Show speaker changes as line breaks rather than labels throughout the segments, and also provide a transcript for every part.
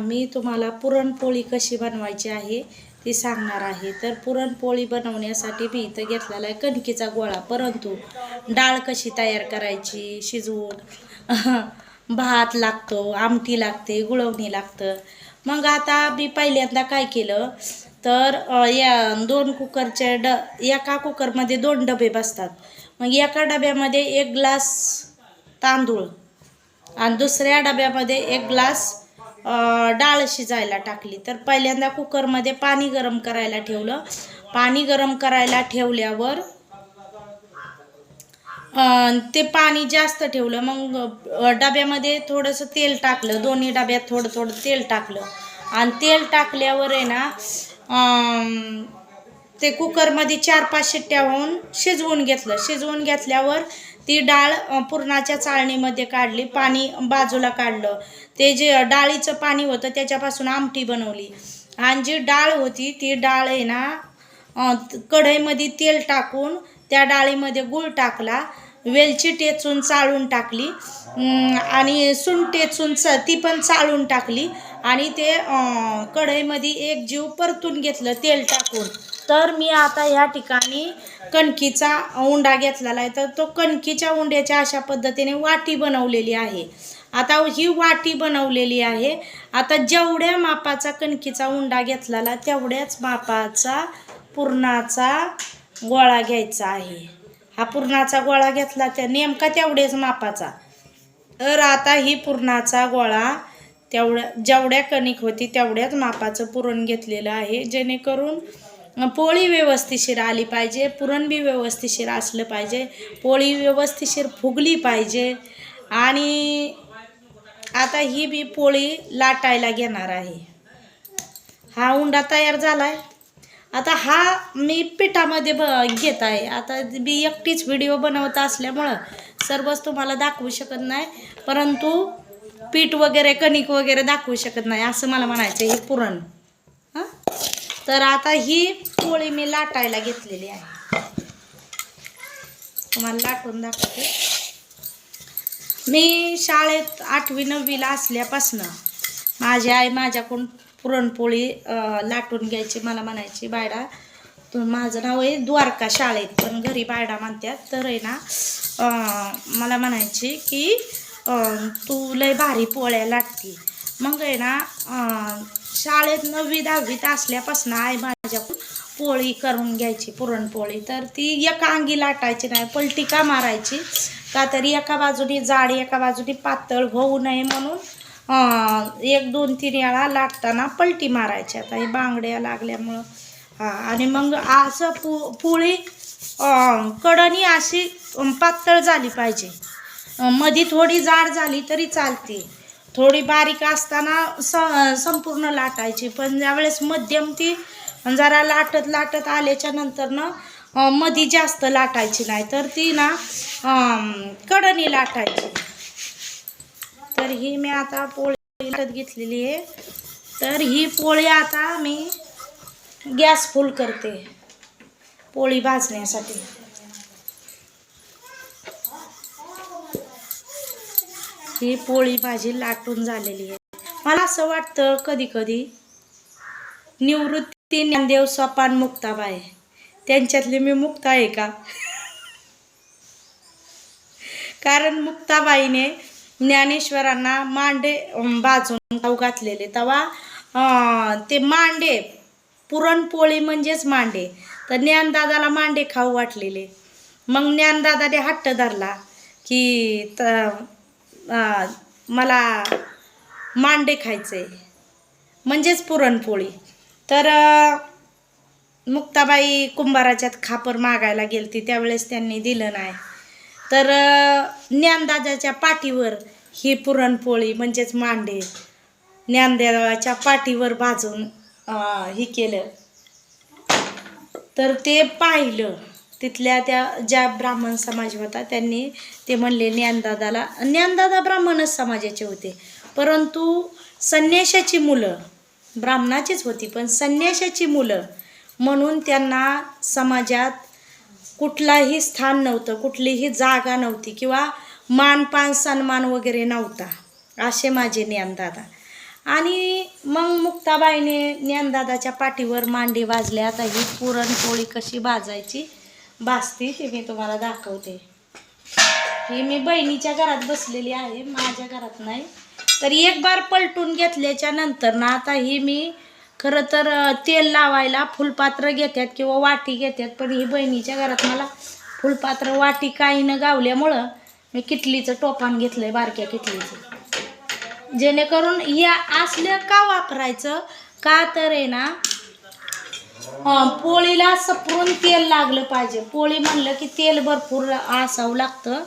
मी तुम्हाला पुरणपोळी कशी बनवायची आहे ती सांगणार आहे. तर पुरणपोळी बनवण्यासाठी मी इथं घेतलेला आहे कणकीचा गोळा. परंतु डाळ कशी तयार करायची शिजवून? भात लागतो आमटी लागते गुळवणी लागतं. मग आता मी पहिल्यांदा काय केलं? तर या दोन कुकरचे ड एका कुकरमध्ये दोन डबे बसतात. मग एका डब्यामध्ये एक ग्लास तांदूळ आणि दुसऱ्या डब्यामध्ये एक ग्लास डाळ शिजायला टाकली. तर पहिल्यांदा कुकरमध्ये पाणी गरम करायला ठेवलं. पाणी गरम करायला ठेवल्यावर ते पाणी जास्त ठेवलं. मग डब्यामध्ये थोडंसं तेल टाकलं. दोन्ही डब्यात थोडं थोडं तेल टाकलं. आणि तेल टाकल्यावर आहे ना ते कुकरमध्ये चार पाच शिट्ट्या होऊन शिजवून घेतलं. शिजवून घेतल्यावर ती डाळ पुरणाच्या चाळणीमध्ये काढली पाणी बाजूला काढलं. ते जे डाळीचं पाणी होतं त्याच्यापासून आमटी बनवली. आणि जी डाळ होती ती डाळ आहे ना कढईमध्ये तेल टाकून त्या डाळीमध्ये गूळ टाकला वेलची टेचून चाळून टाकली आणि सून टेचून च ती पण चाळून टाकली. आणि ते कढईमध्ये एक जीव परतून घेतलं तेल टाकून. तर मी आता ह्या ठिकाणी कणकीचा उंडा घेतलेला आहे. तर तो कणकीच्या उंड्याच्या अशा पद्धतीने वाटी बनवलेली आहे. आता ही वाटी बनवलेली आहे. आता जेवढ्या मापाचा कणकीचा उंडा घेतलेला तेवढ्याच मापाचा पुरणाचा गोळा घ्यायचा आहे. हा पुरणाचा गोळा घेतला त्या नेमका तेवढ्याच मापाचा. तर आता ही पुरणाचा गोळा तेवढ्या जेवढ्या कणिक होती तेवढ्याच मापाचं पुरण घेतलेलं आहे. जेणेकरून पोळी व्यवस्थिशीर आली पाहिजे पुरण बी व्यवस्थिशीर असलं पाहिजे पोळी व्यवस्थिशीर फुगली पाहिजे आणि आता ही बी पोळी लाटायला घेणार आहे. हा उंडा तयार झालाय. आता हा मी पिठामध्ये ब घेत आहे. आता मी एकटीच व्हिडिओ बनवत असल्यामुळं सर्वच तुम्हाला दाखवू शकत नाही परंतु पीठ वगैरे कणिक वगैरे दाखवू शकत नाही असं मला म्हणायचं हे पुरण. तर आता ही पोळी मी लाटायला घेतलेली आहे. तुम्हाला लाटून दाखवते. मी शाळेत आठवी नववीला असल्यापासनं माझी आई माझ्याकडून पुरणपोळी लाटून घ्यायची मला म्हणायची बायडा तू माझं नाव आहे द्वारका शाळेत पण घरी बायडा म्हणतात तर आहे ना मला म्हणायची की तू लय भारी पोळ्या लाटते. मग आहे ना शाळेत नववी दहावीत असल्यापासून आई माझ्याकडून पोळी करून घ्यायची पुरणपोळी. तर ती एका अंगी लाटायची नाही पलटी का मारायची? का तरी एका बाजूने जाड एका बाजूने पातळ होऊ नये म्हणून एक दोन तीन वेळा लाटताना पलटी मारायची. आता हे बांगड्या लागल्यामुळं. आणि मग असं पो पोळी कडणी अशी पातळ झाली पाहिजे. मध्ये मधी थोडी जाड झाली तरी चालते. थोडी बारीक असताना स संपूर्ण लाटायची. पण ज्यावेळेस मध्यम ती जरा लाटत लाटत आल्याच्या नंतरनं अं, मधी जास्त लाटायची नाही. तर ती ना कडणी लाटायची. तर ही मी आता पोळी लाटत घेतलेली आहे. तर ही पोळी आता मी गॅस फुल करते. पोळी भाजण्यासाठी. ही पोळी भाजी लाटून झालेली आहे. मला असं वाटतं कधी कधी निवृत्ती ज्ञानदेव स्वपान मुक्ताबाई त्यांच्यातली मी मुक्त आहे का? कारण मुक्ताबाईने ज्ञानेश्वरांना मांडे बाजून खाऊ घातलेले. तेव्हा ते मांडे पुरणपोळी म्हणजेच मांडे. तर ज्ञानदादाला मांडे खाऊ वाटलेले. मग ज्ञानदादाने हट्ट धरला की त मला मांडे खायचे. म्हणजेच पुरणपोळी. तर मुक्ताबाई कुंभाराच्यात खापर मागायला गेलती त्यावेळेस त्यांनी दिलं नाही. तर ज्ञानदाजाच्या पाठीवर ही पुरणपोळी म्हणजेच मांडे ज्ञानदेवाच्या पाठीवर भाजून हे केलं. तर ते पाहिलं. तिथल्या त्या ज्या ब्राह्मण समाज होता त्यांनी ते म्हणले ज्ञानदादाला ज्ञानदादा ब्राह्मणच समाजाचे होते. परंतु संन्याशाची मुलं ब्राह्मणाचीच होती पण संन्याशाची मुलं म्हणून त्यांना समाजात कुठलाही स्थान नव्हतं कुठलीही जागा नव्हती किंवा मानपान सन्मान वगैरे नव्हता असे माझे ज्ञानदादा. आणि मग मुक्ताबाईने ज्ञानदादाच्या पाठीवर मांडी वाजल्या आता ही पुरणपोळी कशी भाजायची भासते ते मी तुम्हाला दाखवते. ही मी बहिणीच्या घरात बसलेली आहे माझ्या घरात नाही. तर एक बार पलटून घेतल्याच्या नंतर ना आता ही मी खरं तर तेल लावायला फुलपात्र घेतात किंवा वाटी घेतात पण ही बहिणीच्या घरात मला फुलपात्र वाटी काही न गावल्यामुळं मी किटलीचं टोपान घेतलं आहे बारक्या किटलीचं. जेणेकरून या असलं का वापरायचं? का तर आहे ना पोळीला सपरून तेल लागलं पाहिजे. पोळी म्हणलं की तेल भरपूर असावं लागतं.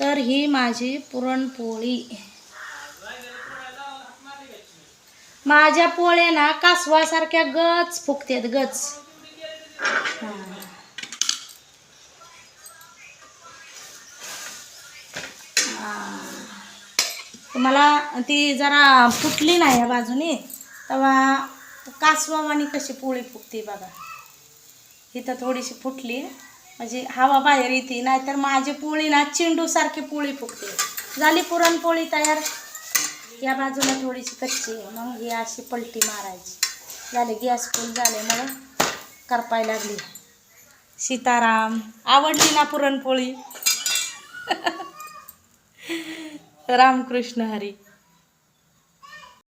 तर ही माझी पुरणपोळी. माझ्या पोळ्या ना कासवासारख्या गच फुगतात गच. मला तुम्हाला ती जरा फुटली नाही या बाजूने तेव्हा कासवावानी कशी पोळी फुगते बघा. इथं थोडीशी फुटली. म्हणजे हवा बाहेर येते नाहीतर माझी पोळी ना चेंडूसारखी पोळी फुगते. झाली पुरणपोळी तयार? या बाजूला थोडीशी कच्ची आहे. मग ही अशी पलटी मारायची. झाले गॅस फुल झाले मला करपाय लागली. सीताराम आवडली ना पुरणपोळी? रामकृष्ण हरी.